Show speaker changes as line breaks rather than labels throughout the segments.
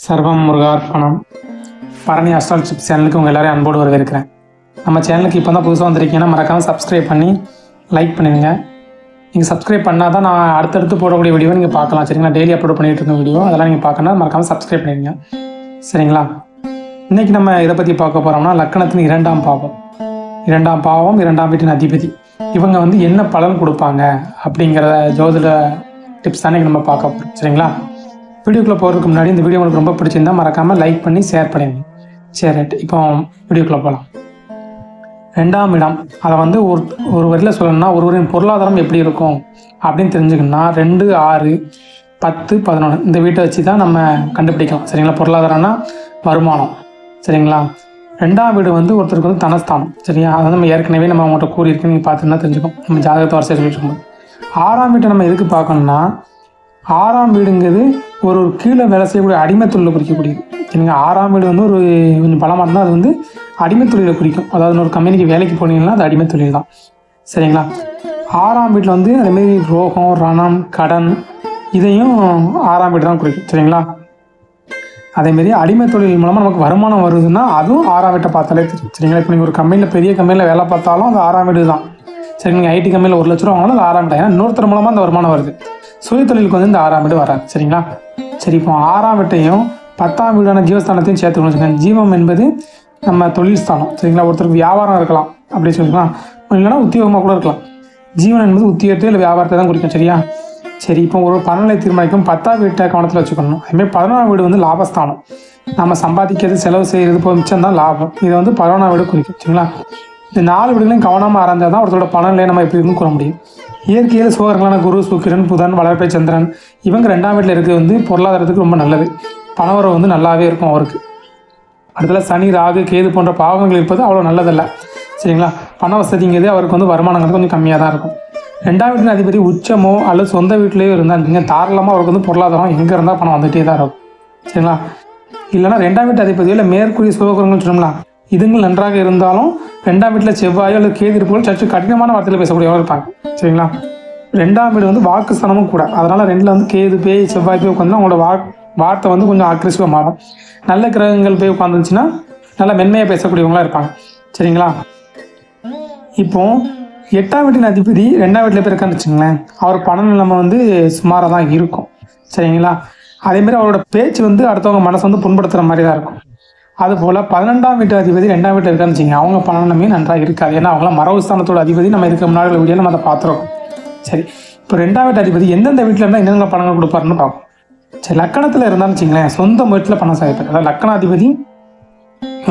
சர்வம் முருகார்ப்பணம். Bharani astral chip சேனலுக்கு உங்கள் எல்லாரையும் அன்போடு வரவேற்கிறேன். நம்ம சேனலுக்கு இப்போ தான் புதுசாக வந்திருக்கீங்கன்னா மறக்காமல் சப்ஸ்கிரைப் பண்ணி லைக் பண்ணிடுங்க நீங்கள் சப்ஸ்கிரைப் பண்ணால் தான் நான் அடுத்தடுத்து போடக்கூடிய வீடியோ நீங்கள் பார்க்கலாம். சரிங்களா? டெய்லி அப்லோட் பண்ணிட்டு இருக்க வீடியோ அதெல்லாம் நீங்கள் பார்க்கணும் மறக்காமல் சப்ஸ்கிரைப் பண்ணிடுங்க. சரிங்களா? இன்றைக்கி நம்ம இதை பற்றி பார்க்க போகிறோம்னா லக்கணத்தின் இரண்டாம் பாவம். இரண்டாம் பாவம் இரண்டாம் வீட்டின் அதிபதி. இவங்க வந்து என்ன பலன் கொடுப்பாங்க அப்படிங்கிற ஜோதிட டிப்ஸ் தானே நம்ம பார்க்க போகிறோம் சரிங்களா? வீடியோக்குள்ளே போகிறதுக்கு முன்னாடி இந்த வீடியோ உங்களுக்கு ரொம்ப பிடிச்சிருந்தா மறக்காமல் லைக் பண்ணி ஷேர் பண்ணிடுங்க சரி ரைட் இப்போ வீடியோக்குள்ளே போகலாம் ரெண்டாம் இடம். அதை வந்து ஒரு ஒரு வரியில் சொல்லணும்னா ஒருவரின் பொருளாதாரம் எப்படி இருக்கும் அப்படின்னு தெரிஞ்சுக்கணும்னா ரெண்டு ஆறு பத்து பதினொன்று இந்த வீட்டை வச்சு தான் நம்ம கண்டுபிடிக்கலாம். சரிங்களா? பொருளாதாரம்னா வருமானம். சரிங்களா? ரெண்டாம் வீடு வந்து ஒருத்தருக்கு வந்து தனஸ்தானம். சரியா? அதை நம்ம ஏற்கனவே நம்ம அவங்கள்ட்ட கூறியிருக்கு நீங்கள் பார்த்துன்னா தெரிஞ்சுக்கோம். நம்ம ஜாதகத்தை வரிசை சொல்லிட்டு இருக்கும்போது. ஆறாம் வீட்டை நம்ம எதுக்கு பார்க்கணும்னா ஆறாம் வீடுங்கிறது ஒரு ஒரு கீழே வேலை செய்யக்கூடிய அடிமைத்தொழிலை குறிக்கக்கூடியது. சரிங்களா ஆறாம் வீடு வந்து ஒரு கொஞ்சம் பலமாக இருந்தால் அது வந்து அடிமைத்தொழிலை குறிக்கும். அதாவது ஒரு கம்பெனிக்கு வேலைக்கு போனீங்கன்னா அது அடிமை தொழில் தான். சரிங்களா? ஆறாம் வீட்டில் வந்து அதேமாரி ரோகம் ரணம் கடன் இதையும் ஆறாம் வீடு தான் குறிக்கும். சரிங்களா? அதேமாரி அடிமை தொழில் மூலமாக நமக்கு வருமானம் வருதுன்னா அதுவும் ஆறாம் வீட்டை பார்த்தாலே தெரியும். சரிங்களா? இப்போ நீங்கள் ஒரு கம்பெனியில் பெரிய கம்பெனியில் வேலை பார்த்தாலும் அது ஆறாம் வீடு தான். சரி நீங்கள் ஐடி கம்பெனியில் ஒரு லட்ச ரூபா வாங்கினா அது ஆறாம் வீடு. ஏன்னா இன்னொருத்தர் மூலமாக அந்த வருமானம் வருது. சுய தொழிலுக்கு வந்து இந்த ஆறாம் வீடு வராது சரிங்களா? சரி இப்போ ஆறாம் வீட்டையும் பத்தாம் வீடான ஜீவஸ்தானத்தையும் சேர்த்துக்கணும் வச்சுக்கோங்க ஜீவம் என்பது நம்ம தொழில் ஸ்தானம் சரிங்களா? ஒருத்தருக்கு வியாபாரம் இருக்கலாம் அப்படி சொல்லிக்கலாம். இல்லைன்னா உத்தியோகமாக கூட இருக்கலாம். ஜீவன் என்பது உத்தியோகத்தை இல்லை வியாபாரத்தை தான் குறிக்கும் சரியா? சரி இப்போ ஒரு பணநிலை தீர்மானிக்கும் பத்தாம் வீட்டை கவனத்தில் வச்சுக்கணும். அதுமாதிரி பதினொன்றாம் வீடு வந்து லாபஸ்தானம். நம்ம சம்பாதிக்கிறது செலவு செய்கிறது இப்போ மிச்சம் தான் லாபம். இதை வந்து பதினொன்றாம் வீடு குறிக்கும் சரிங்களா? இந்த நாலு வீடுகளையும் கவனமாக ஆராய்ந்தால் தான் ஒருத்தரோட பணநிலையை நம்ம எப்படி இருக்குன்னு கூற முடியும். இயற்கையில் சுகங்களான குரு சுக்கிரன் புதன் வளர்ப்பை சந்திரன் இவங்க ரெண்டாம் வீட்டில் இருக்கிறது வந்து பொருளாதாரத்துக்கு ரொம்ப நல்லது. பணவரம் வந்து நல்லாவே இருக்கும் அவருக்கு. அடுத்தல சனி ராகு கேது போன்ற பாவங்கள் இருப்பது அவ்வளோ நல்லதல்ல. சரிங்களா? பண வசதிங்கிறது அவருக்கு வந்து வருமானங்கள் கொஞ்சம் கம்மியாக தான் இருக்கும். ரெண்டாம் வீட்டின் அதிபதி உச்சமோ அல்லது சொந்த வீட்டிலேயோ இருந்தால் நீங்கள் தாராளமாக அவருக்கு வந்து பொருளாதாரம் எங்கே இருந்தால் பணம் வந்துகிட்டே தான் இருக்கும். சரிங்களா? இல்லைன்னா ரெண்டாம் வீட்டு அதிபதியில் இல்லை மேற்கூறிய சுககுரங்கள் சொன்னோம்ல இதுங்கள் நன்றாக இருந்தாலும் ரெண்டாம் வீட்டில் செவ்வாயோ அல்லது கேது போல் சற்று கடினமான வார்த்தையில் பேசக்கூடியவங்க இருப்பாங்க. சரிங்களா? ரெண்டாம் வீடு வந்து வாக்கு ஸ்தானமும் கூட. அதனால் ரெண்டில் வந்து கேது பேய் செவ்வாய் போய் உட்காந்து அவங்களோட வா வார்த்தை வந்து கொஞ்சம் அக்ரெசிவாக மாறும். நல்ல கிரகங்கள் போய் உட்காந்துருச்சுன்னா நல்லா மென்மையாக பேசக்கூடியவங்களாக இருப்பாங்க. சரிங்களா? இப்போ எட்டாம் வீட்டின் அதிபதி ரெண்டாம் வீட்டில் போய் இருக்கான்னு வச்சுங்களேன் அவர் பண நிலைமை வந்து சுமாராக தான் இருக்கும். சரிங்களா? அதேமாரி அவரோட பேச்சு வந்து அடுத்தவங்க மனசை வந்து புண்படுத்துகிற மாதிரி தான் இருக்கும். அதுபோல் பதினெண்டாம் வீட்டு அதிபதி ரெண்டாம் வீட்டில் இருக்கான்னு வச்சுங்க அவங்க பன்னெண்டுமே நன்றாக இருக்காது. ஏன்னா அவங்களாம் மரபுஸ்தானத்தோட அதிபதி. நம்ம இதுக்கு முன்னாடி வீடியோ நம்ம அதை பார்த்துருக்கோம். சரி. இப்போ ரெண்டாம் வீட்டு அதிபதி எந்தெந்த வீட்டில் இருந்தால் என்னென்ன பணங்கள் கொடுப்பாருன்னு பார்ப்போம். சரி லக்கணத்தில் இருந்தான்னு வச்சுங்களேன் சொந்த வீட்டில் பணம் சாதிப்பார் அதாவது லக்கணாதிபதி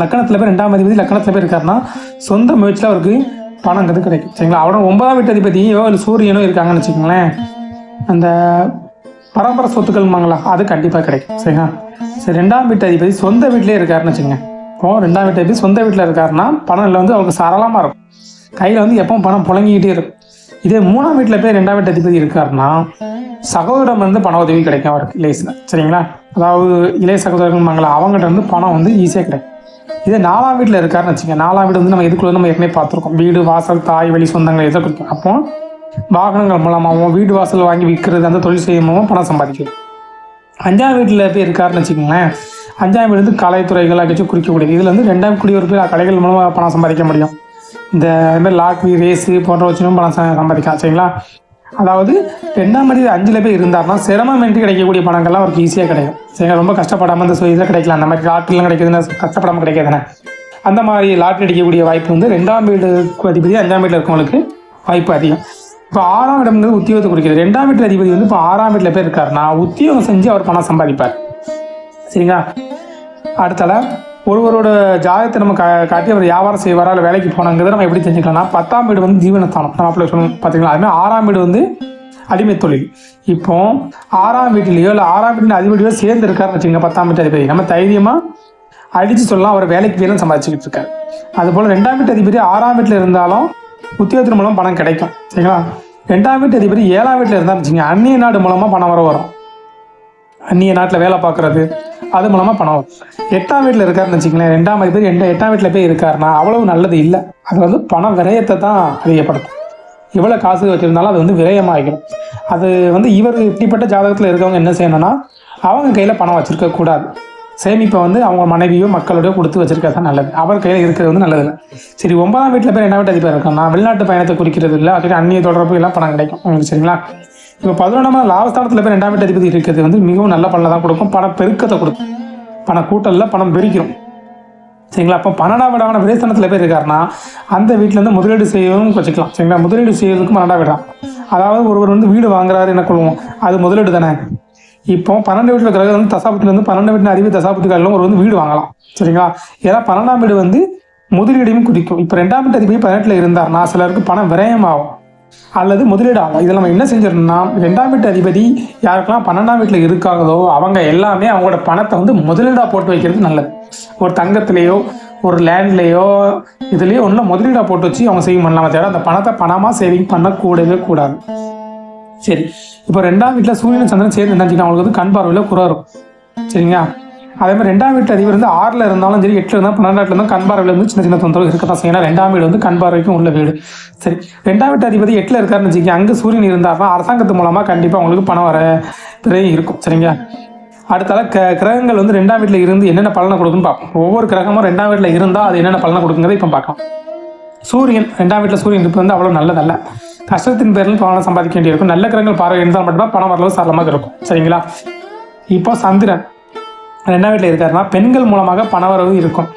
லக்கணத்தில் போய் ரெண்டாம் அதிபதி லக்கணத்தில் போய் இருக்காருன்னா சொந்த முயற்சியில் அவருக்கு பணங்கிறது கிடைக்கும். சரிங்களா? அவரோட ஒன்பதாம் வீட்டு அதிபதியோ இல்லை சூரியனோ இருக்காங்கன்னு வச்சுக்கோங்களேன். அந்த பரம்பரை சொத்துக்கள்மாங்களா அது கண்டிப்பாக கிடைக்கும். சரிங்களா? சரி ரெண்டாம் வீட்டு அதிபதி சொந்த வீட்டிலே இருக்காருன்னு வச்சுங்க இப்போ ரெண்டாம் வீட்டு அதிபதி சொந்த வீட்டில் இருக்காருன்னா பணம் இல்லை வந்து அவருக்கு சரளமாக இருக்கும். கையில் வந்து எப்பவும் பணம் புழங்கிக்கிட்டே இருக்கும். இதே மூணாம் வீட்டில் போய் ரெண்டாம் வீட்டு அதிபதி இருக்காருன்னா சகோதரம் வந்து பண உதவி கிடைக்கும் அவருக்கு இலேசில் சரிங்களா? அதாவது இளைய சகோதரர்கள்மாங்களா அவங்ககிட்ட வந்து பணம் வந்து ஈஸியாக கிடைக்கும். இதே நாலாம் வீட்டில் இருக்காருன்னு வச்சுங்க நாலாம் வீடு வந்து நம்ம இதுக்குள்ள நம்ம ஏற்கனவே பார்த்துருக்கோம். வீடு வாசல் தாய் வழி சொந்தங்கள் எதை குறிக்கும். அப்போ வாகனங்கள் மூலமாகவும் வீடு வாசல் வாங்கி விற்கிறது அந்த தொழில் செய்யும் மூலமாக பணம் சம்பாதிக்கிறது. அஞ்சாம் வீட்டில் போய் இருக்காருன்னு வச்சுக்கோங்களேன். அஞ்சாம் வீடு வந்து கலைத்துறைகள் ஆகியச்சும் குறிக்கக்கூடியது இதில் வந்து ரெண்டாம் குடியுறுப்பு கலைகள் மூலமாக பணம் சம்பாதிக்க முடியும். இந்த மாதிரி லாட்ரி ரேஸு போன்ற வச்சும் பணம் சம்பாதிக்கலாம் சரிங்களா? அதாவது ரெண்டாம் மதி அஞ்சில் போய் இருந்தாருன்னா சிரமமின்றி கிடைக்கக்கூடிய பணங்கள்லாம் அவருக்கு ஈஸியாக கிடைக்கும். சரிங்களா? ரொம்ப கஷ்டப்படாமல் அந்த இதில் கிடைக்கலாம். அந்த மாதிரி லாட்ரிலாம் கிடைக்குதுன்னா கஷ்டப்படாமல் கிடைக்காதுண்ணே அந்த மாதிரி லாட்ரி அடிக்கக்கூடிய வாய்ப்பு வந்து ரெண்டாம் வீடு அதிபதி அஞ்சாம் வீட்டில் இருக்கவங்களுக்கு வாய்ப்பு அதிகம். இப்போ ஆறாம் இடம்ங்கிறது உத்தியோகத்தை குறிக்கிறது. ரெண்டாம் வீட்டு அதிபதி வந்து இப்போ ஆறாம் வீட்டில் போய் இருக்காருன்னா உத்தியோகம் செஞ்சு அவர் பணம் சம்பாதிப்பார். சரிங்களா? அடுத்தால ஒருவரோட ஜாதகத்தை நம்ம கா காட்டி அவர் வியாபாரம் செய்வாரா இல்லை வேலைக்கு போனாங்கிறத நம்ம எப்படி தெரிஞ்சுக்கலாம்னா பத்தாம் வீடு வந்து ஜீவனஸ்தானம். நம்ம அப்படி சொல்லணும். பார்த்தீங்களா அதுமாதிரி ஆறாம் வீடு வந்து அடிமை தொழில். இப்போ ஆறாம் வீட்டிலேயோ இல்லை ஆறாம் வீட்டில் அதிபதியோ சேர்ந்து இருக்காருன்னு வச்சுக்கோங்க பத்தாம் வீட்டு அதிபதி. நம்ம தைரியமாக அடித்து சொல்லலாம் அவர் வேலைக்கு போய் சம்பாதிச்சுக்கிட்டு இருக்காரு. அதுபோல் ரெண்டாம் வீட்டு அதிபதி ஆறாம் வீட்டில் இருந்தாலும் உத்தியோகத்தின் மூலம் பணம் கிடைக்கும். சரிங்களா? ரெண்டாம் வீட்டு அதிபதி ஏழாம் வீட்டில் இருந்தால் வச்சுங்க அந்நிய நாடு மூலமாக பணம் வர வரும். அந்நிய நாட்டில் வேலை பார்க்குறது அது மூலமாக பணம் வரும். எட்டாம் வீட்டில் இருக்காருன்னு வச்சுங்களேன் ரெண்டாம் அதிபதி ரெண்டு எட்டாம் வீட்டில் போய் இருக்காருன்னா அவ்வளவு நல்லது இல்லை. அது வந்து பண விரயத்தை தான் அதிகப்படுத்தும். எவ்வளோ காசு வச்சுருந்தாலும் அது வந்து விரயமாகிடும். அது வந்து இவர் இப்படிப்பட்ட ஜாதகத்தில் இருக்கவங்க என்ன செய்யணும்னா அவங்க கையில் பணம் வச்சுருக்க கூடாது சேமிப்பை வந்து அவங்க மனைவியோ மக்களோடய கொடுத்து வச்சிருக்கிறது தான் நல்லது. அவர் கையில் இருக்கிறது வந்து நல்லது இல்லை. சரி ஒன்பதாம் வீட்டில் பேர் என்ன வீட்டு அதிபர் இருக்கான்னா வெளிநாட்டு பயணத்தை குறிக்கிறது இல்லை. அதுக்கு அந்நிய தொடர்பு எல்லாம் பணம் கிடைக்கும். உங்களுக்கு சரிங்களா? இப்போ பதினொன்றாம் லாபஸ்தானத்தில் போய் ரெண்டாம் வீட்டு அதிபதி இருக்கிறது வந்து மிகவும் நல்ல பலனை தான் கொடுக்கும். பண பெருக்கத்தை கொடுக்கும். பண கூட்டலில் பணம் பெருக்கிறோம் சரிங்களா? அப்போ பன்னெண்டாம் வீடான விரைஸ்தானத்தில் போய் இருக்காருன்னா அந்த வீட்டிலேருந்து முதலீடு செய்யவும் வச்சுக்கலாம். சரிங்களா? முதலீடு செய்யறதுக்கு பன்னெண்டாம் வீடாம் அதாவது ஒருவர் வந்து வீடு வாங்குறாரு என்ன கொள்வோம்? அது முதலீடு தானே? இப்போ பன்னெண்டு வீட்டில் கிரகம் வந்து தசாபத்திலேருந்து பன்னெண்டு வீட்டில் அதிபதி தசாபத்துக்காரிலும் ஒரு வந்து வீடு வாங்கலாம். சரிங்களா? ஏன்னா பன்னெண்டாம் வீடு வந்து முதலீடையும் குறிக்கும். இப்போ ரெண்டாம் வீட்டு அதிபதி பதினெட்டில் இருந்தார் நான் சிலருக்கு பணம் விரயமாகும். அல்லது முதலீடு ஆகும் இதில் நம்ம என்ன செஞ்சிடணும்னா ரெண்டாம் வீட்டு அதிபதி யாருக்கெல்லாம் பன்னெண்டாம் வீட்டில் இருக்காங்களோ அவங்க எல்லாமே அவங்களோட பணத்தை வந்து முதலீடாக போட்டு வைக்கிறது நல்லது. ஒரு தங்கத்திலேயோ ஒரு லேண்ட்லேயோ இதுலேயோ ஒன்றும் முதலீடாக போட்டு வச்சு அவங்க சேவிங் பண்ணலாமா தவிர அந்த பணத்தை பணமாக சேவிங் பண்ணக்கூடவே கூடாது. சரி. இப்போ ரெண்டாம் வீட்டில் சூரியன் சந்திரன் சேர்ந்து இருந்தாச்சுன்னா அவங்களுக்கு வந்து கண் பார்வையில் குறை இருக்கும் சரிங்களா? அதே மாதிரி ரெண்டாம் வீட்டு அதிபர் வந்து ஆறில் இருந்தாலும் சரி எட்டில் இருந்தால் பன்னெண்டாட்டில் இருந்தால் கண் பார்வையில் வந்து சின்ன சின்ன தொந்தரவு இருக்க தான் செய்யும். ஏன்னா ரெண்டாம் வீடு வந்து கண் பார்வைக்கும் உள்ள வீடு. சரி ரெண்டாம் வீட்டு அதிபதி எட்டில் இருக்காருன்னு வச்சுக்கோங்க. அங்கே சூரியன் இருந்தாருன்னா அரசாங்கத்து மூலமாக கண்டிப்பாக உங்களுக்கு பணம் வர பிறகு இருக்கும். சரிங்களா? அடுத்தால க கிரகங்கள் வந்து ரெண்டாம் வீட்டில் இருந்து என்னென்ன பலனை கொடுக்குன்னு பார்ப்போம். ஒவ்வொரு கிரகமும் ரெண்டாம் வீட்டில் இருந்தால் அது என்னென்ன பலனை கொடுக்குங்கிறத இப்போ பார்க்கலாம். சூரியன் ரெண்டாம் வீட்டில் சூரியன் இருப்பது வந்து அவ்வளோ நல்லதல்ல. கஷ்டத்தின் பேரில் பணம் சம்பாதிக்க வேண்டியிருக்கும். நல்ல கிரகங்கள் பார்வை இருந்தால் மட்டும்தான் பணம் வரலவு சரளமாக இருக்கும். சரிங்களா? இப்போ சந்திரன். என்ன வீட்டில் இருக்காருன்னா பெண்கள் மூலமாக பணவரவு இருக்கும்.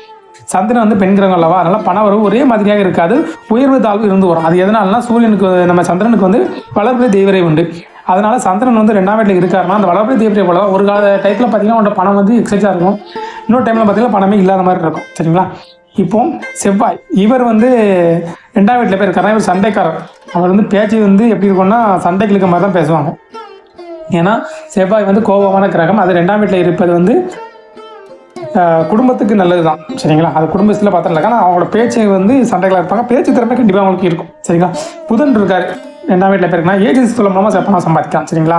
சந்திரன் வந்து பெண் கிரகம் அல்லவா? அதனால் பணவரவு ஒரே மாதிரியாக இருக்காது. உயர்வு தாழ்வு இருந்து வரும். அது எதனாலனா சூரியனுக்கு நம்ம சந்திரனுக்கு வந்து வளர்ப்பு தெய்வரை உண்டு. அதனால் சந்திரன் வந்து ரெண்டாம் வீட்டில் இருக்காருன்னா அந்த வளர்ப்பு தெய்வரை போல ஒரு கால டைத்தில் பார்த்தீங்கன்னா உங்களோட பணம் வந்து எக்ஸைஸாக இருக்கும். இன்னொரு டைமில் பார்த்தீங்கன்னா பணமே இல்லாத மாதிரி இருக்கும். சரிங்களா? இப்போ செவ்வாய் இவர் வந்து ரெண்டாம் வீட்டில் போய் இருக்காருன்னா இவர் சண்டைக்காரர். அவர் வந்து பேச்சு வந்து எப்படி இருக்கும்னா சண்டைக்கு இருக்க மாதிரி தான் பேசுவாங்க. ஏன்னா செவ்வாய் வந்து கோபமான கிரகம். அது ரெண்டாம் வீட்டில் இருப்பது வந்து குடும்பத்துக்கு நல்லது தான் சரிங்களா? அது குடும்பத்தில் பார்த்துருக்காங்க ஆனால் அவங்களோட பேச்சு வந்து சண்டைகளாக இருப்பாங்க. பேச்சு திறமை கண்டிப்பாக அவங்களுக்கு இருக்கும். சரிங்களா? புதன் இருக்காரு. ரெண்டாம் வீட்டில் போயிருக்குன்னா ஏஜென்சி சொல்ல மூலமாக சில சம்பாதிக்கலாம். சரிங்களா?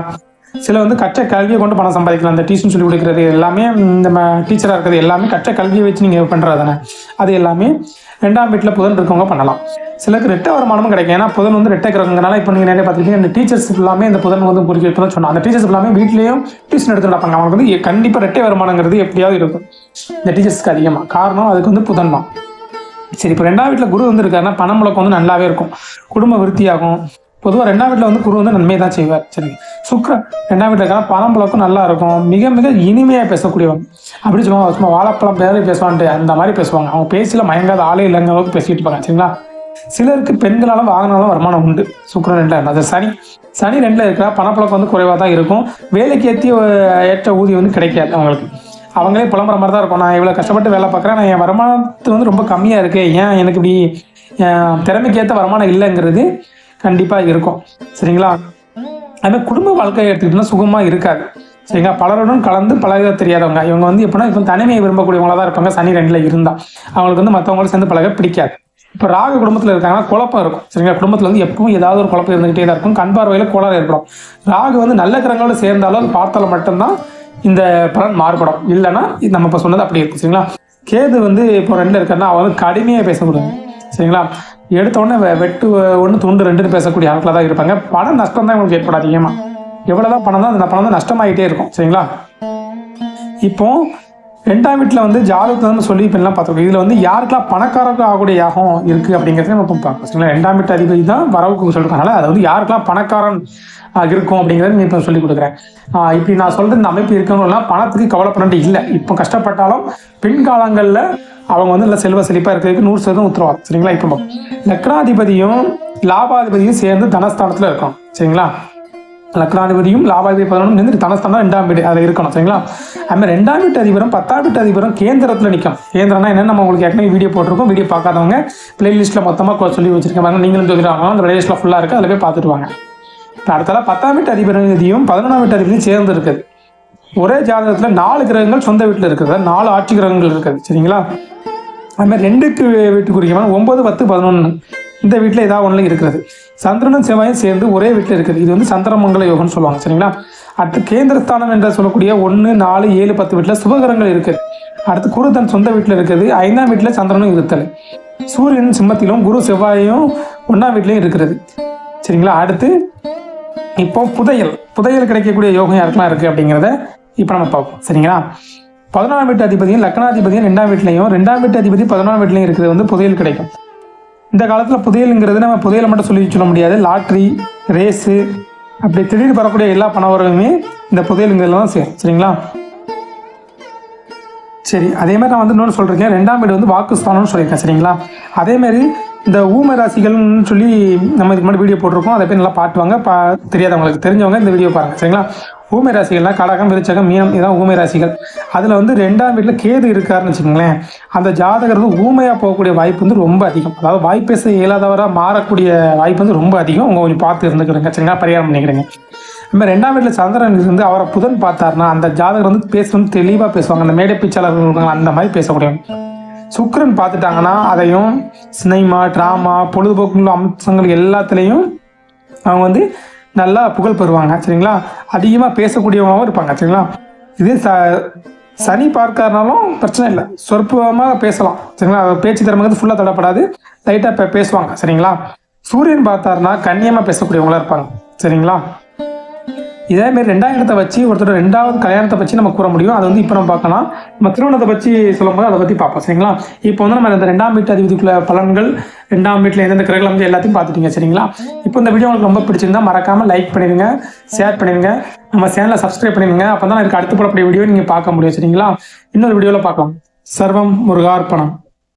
சில வந்து கற்ற கல்வியை கொண்டு பணம் சம்பாதிக்கலாம். அந்த டியூஷன் சொல்லி கொடுக்குறது எல்லாமே இந்த டீச்சராக இருக்கிறது எல்லாமே கற்ற கல்வியை வச்சு நீங்கள் பண்ணுறது தானே? அது எல்லாமே ரெண்டாம் வீட்டில் புதன் இருக்கவங்க பண்ணலாம். சிலருக்கு ரெட்ட வருமானமும் கிடைக்கும். ஏன்னா புதன் வந்து ரெட்டை இருக்கிறவங்கனால இப்போ நீங்கள் நிறைய பார்த்துருக்கீங்க இந்த டீச்சர்ஸ் எல்லாமே இந்த புதன் வந்து குறிக்க இப்போ தான் சொன்னோம் அந்த டீச்சர்ஸ் எல்லாமே வீட்லேயும் டியூஷன் எடுத்து நடப்பாங்க. அவங்களுக்கு வந்து கண்டிப்பாக ரெட்டை வருமானங்கிறது எப்படியாவது இருக்கும். இந்த டீச்சர்ஸ்க்கு அதிகமாக காரணம் அதுக்கு வந்து புதன் தான். சரி இப்போ ரெண்டாம் வீட்டில் குரு வந்து இருக்காருன்னா பணம் முழக்கம் வந்து நல்லாவே இருக்கும். குடும்ப விருத்தியாகும். பொதுவாக ரெண்டாம் வீட்டில் வந்து குரு வந்து நன்மை தான் செய்வார். சரி சுக்ரன் ரெண்டாம் வீட்டில் இருக்கலாம் பணம் புழக்கம் நல்லா இருக்கும். மிக மிக இனிமையாக பேசக்கூடியவங்க அப்படி சொல்லுவாங்க சும்மா வாழைப்பழம் பேரே பேசுவான்ட்டு அந்த மாதிரி பேசுவாங்க. அவங்க பேச்சில் மயங்காத ஆளே இல்லைங்கிற அளவுக்கு பேசிட்டு இருப்பாங்க சரிங்களா? சிலருக்கு பெண்களாலும் வாங்கினாலும் வருமானம் உண்டு. சுக்கரன் ரெண்டில் அது சனி. சனி ரெண்டில் இருக்கிறா பணப்பழக்கம் வந்து குறைவாக தான் இருக்கும். வேலைக்கு ஏற்றி ஏற்ற ஊதியம் வந்து கிடைக்காது அவங்களுக்கு. அவங்களே புலம்புற மாதிரி தான் இருக்கும். நான் இவ்வளோ கஷ்டப்பட்டு வேலை பார்க்குறேன் நான் என் வருமானத்து வந்து ரொம்ப கம்மியாக இருக்குது ஏன் எனக்கு இப்படி திறமைக்கு ஏற்ற வருமானம் இல்லைங்கிறது கண்டிப்பாக இருக்கும். சரிங்களா? அதுமாதிரி குடும்ப வாழ்க்கையை எடுத்துக்கிட்டோம்னா சுகமாக இருக்காது. சரிங்களா? பலருடன் கலந்து பழக தெரியாதவங்க. இவங்க வந்து எப்படின்னா இப்போ தனிமையை விரும்பக்கூடியவங்களா தான் இருப்பாங்க. சனி ரெண்டில் இருந்தால் அவங்களுக்கு வந்து மற்றவங்களோட சேர்ந்து பழக பிடிக்காது. இப்போ ராகு குடும்பத்தில் இருக்காங்கன்னா குழப்பம் இருக்கும். சரிங்களா? குடும்பத்தில் வந்து எப்பவும் ஏதாவது ஒரு குழப்பம் இருந்துகிட்டே தான் இருக்கும். கண் பார்வையில் கோளாறு ஏற்படும். ராகு வந்து நல்ல கிரகங்களோட சேர்ந்தாலும் அது பார்த்தாலும் மட்டும்தான் இந்த பலன் மாறுபடும். இல்லைன்னா இது நம்ம இப்போ சொன்னது அப்படி இருக்கும் சரிங்களா? கேது வந்து இப்போ ரெண்டில் இருக்காருன்னா அவர் வந்து கடுமையாக பேசக்கூடாது. சரிங்களா? எடுத்தோடனே வெட்டு ஒன்று துண்டு ரெண்டுன்னு பேசக்கூடிய ஆட்களாக தான் இருப்பாங்க. பண நஷ்டம் தான் உங்களுக்கு ஏற்படாது அதிகமாக எவ்வளோ தான் பணம் தான் அந்த பணம் தான் நஷ்டமாகிட்டே இருக்கும் சரிங்களா? இப்போ ரெண்டாம் வீட்டில் வந்து ஜாதகத்தை சொல்லி இப்போ எல்லாம் பார்த்துருக்கோம். இதில் வந்து யாருக்கெல்லாம் பணக்காரங்க ஆகக்கூடிய யாகம் இருக்குது அப்படிங்கிறத நம்ம இப்போ பார்க்கணும் சரிங்களா? ரெண்டாம் வீட்டு அதிபதி தான் வரவுக்கு சொல்லிருக்கனால அது வந்து யாருக்கெல்லாம் பணக்காரன் இருக்கும் அப்படிங்கிறத நீ இப்போ சொல்லி கொடுக்குறேன். இப்படி நான் சொல்கிற இந்த அமைப்பு இருக்கணும்னா பணத்துக்கு கவலைப்பட இல்லை இப்போ கஷ்டப்பட்டாலும் பின்காலங்களில் அவங்க வந்து நல்ல செல்வ செழிப்பாக இருக்கிறதுக்கு நூறு சதவீதம் உத்தரவாதம். சரிங்களா? இப்போ லக்னாதிபதியும் லாபாதிபதியும் சேர்ந்து தனஸ்தானத்தில் இருக்கணும். சரிங்களா? லக்னாதிபதியும் லாபாதிபதி பதினொன்று நின்று தனஸ்தானம் ரெண்டாம் வீடு அதில் இருக்கணும். சரிங்களா? அதுமாதிரி ரெண்டாம் வீட்டு அதிபரும் பத்தாம் வீட்டு அதிபரும் கேந்திரத்தில் நிற்கும் கேந்திரம்னா என்ன நம்ம உங்களுக்கு ஏற்கனவே வீடியோ போட்டிருக்கோம். வீடியோ பார்க்காதவங்க பிளேலிஸ்ட்டில் மொத்தமாக சொல்லி வச்சிருக்கேன் பாருங்க. நீங்களும் சொல்லிடுவாங்க அந்த பிளேலிஸ்ட்டில் ஃபுல்லாக இருக்குது அதில் போய் பார்த்துட்டு வாங்க. அடுத்தால பத்தாம் வீட்டு அதிபதியும் பதினொன்றாம் வீட்டு அதிபதியும் சேர்ந்து இருக்குது. ஒரே ஜாதகத்தில் நாலு கிரகங்கள் சொந்த வீட்டில் இருக்குது. நாலு ஆட்சி கிரகங்கள் இருக்குது. சரிங்களா? அதுமாதிரி ரெண்டுக்கு வீட்டுக்குரியவன் ஒம்பது ஒன்பது பத்து பதினொன்று இந்த வீட்டில் ஏதாவது ஒன்றில் இருக்கிறது. சந்திரனும் செவ்வாயும் சேர்ந்து ஒரே வீட்டில் இருக்குது. இது வந்து சந்திரமங்கல யோகம்னு சொல்லுவாங்க சரிங்களா? அடுத்து கேந்திரஸ்தானம் என்று சொல்லக்கூடிய ஒன்று நாலு ஏழு பத்து வீட்டில் சுபகரங்கள் இருக்குது. அடுத்து குரு தன் சொந்த வீட்டில் இருக்குது. ஐந்தாம் வீட்டில் சந்திரனும் இருத்தல். சூரியன் சிம்மத்திலும் குரு செவ்வாயும் ஒன்றாம் வீட்லையும் இருக்கிறது. சரிங்களா? அடுத்து இப்போ புதையல். புதையல் கிடைக்கக்கூடிய யோகம் யாருக்கெல்லாம் இருக்குது அப்படிங்கிறத இப்போ நம்ம பார்ப்போம். சரிங்களா? பதினொன்றாம் வீட்டு அதிபதியும் லக்னாதிபதியும் ரெண்டாம் வீட்லையும் ரெண்டாம் வீட்டு அதிபதி பதினொன்றாம் வீட்லையும் இருக்கிறது வந்து புதையல் கிடைக்கும். இந்த காலத்தில் புதையலுங்கிறது நம்ம புதையல் மட்டும் சொல்லி சொல்ல முடியாது. லாட்ரி ரேஸு அப்படி திடீர்னு வரக்கூடிய எல்லா பண வரவுமே இந்த புதையலுங்கிறதுல தான் சேரும். சரிங்களா? சரி அதே மாதிரி நான் வந்து இன்னொன்று சொல்கிறேன் ரெண்டாம் வீடு வந்து வாக்குஸ்தானம்னு சொல்லியிருக்கேன். சரிங்களா? அதே மாதிரி இந்த ஊம ராசிகள்னு சொல்லி நம்ம இதுக்கு முன்னாடி வீடியோ போட்டிருக்கோம். அதை போய் நல்லா பாட்டுவாங்க பா தெரியாதவங்களுக்கு தெரிஞ்சவங்க இந்த வீடியோ பாருங்கள் சரிங்களா? ஊமை ராசிகள்னா கடகம் விருச்சகம் மீனம் இதான் ஊமை ராசிகள். அதில் வந்து ரெண்டாம் வீட்டில் கேது இருக்காருன்னு வச்சுக்கோங்களேன். அந்த ஜாதகர் வந்து ஊமையாக போகக்கூடிய வாய்ப்பு வந்து ரொம்ப அதிகம். அதாவது வாய்ப்பேச இயலாதவராக மாறக்கூடிய வாய்ப்பு வந்து ரொம்ப அதிகம். உங்கள் கொஞ்சம் பார்த்து இருந்துக்கிறேங்க. சரிங்களா? பரிகாரம் பண்ணிக்கிறேங்க. நம்ம ரெண்டாம் வீட்டில் சந்திரன் இருந்து அவரை புதன் பார்த்தாருன்னா அந்த ஜாதகர் வந்து பேசுறது தெளிவாக பேசுவாங்க. அந்த மேடை பேச்சாளர்கள் அந்த மாதிரி பேசக்கூடியவங்க. சுக்கரன் பார்த்துட்டாங்கன்னா அதையும் சினிமா ட்ராமா பொழுதுபோக்கு அம்சங்கள் எல்லாத்துலேயும் அவங்க வந்து நல்லா புகழ் பெறுவாங்க சரிங்களா? அதிகமாக பேசக்கூடியவங்களும் இருப்பாங்க சரிங்களா? இதே ச சனி பார்க்கறனாலும் பிரச்சனை இல்லை. சொற்பமாக பேசலாம் சரிங்களா? பேச்சு திறமை வந்து ஃபுல்லாக தடப்படாது. லைட்டாக பேசுவாங்க சரிங்களா? சூரியன் பார்த்தாருன்னா கண்ணியமாக பேசக்கூடியவங்களா இருப்பாங்க சரிங்களா? இதே மாதிரி வச்சு ஒருத்தர் ரெண்டாவது கல்யாணத்தை வச்சு நம்ம கூற முடியும். அது வந்து இப்போ நம்ம பார்க்கலாம். நம்ம திருமணத்தை பற்றி சொல்லும்போது அதை பற்றி பார்ப்போம் சரிங்களா? இப்போ வந்து நம்ம இந்த ரெண்டாம் வீட்டு அதிபதிக்குள்ள பலன்கள் ரெண்டாம் வீட்டில் எந்தெந்த கிரகங்கள் வந்து எல்லாத்தையும் பார்த்துட்டீங்க சரிங்களா? இப்போ இந்த வீடியோ உங்களுக்கு ரொம்ப பிடிச்சிருந்தா மறக்காமல் லைக் பண்ணிடுங்க ஷேர் பண்ணிடுங்க. நம்ம சேனலை சப்ஸ்கிரைப் பண்ணிடுங்க. அப்போ தான் எனக்கு அடுத்து போடக்கூடிய வீடியோ நீங்கள் பார்க்க முடியும் சரிங்களா? இன்னொரு வீடியோவில் பார்க்கலாம். சர்வம் முருகார்ப்பணம்.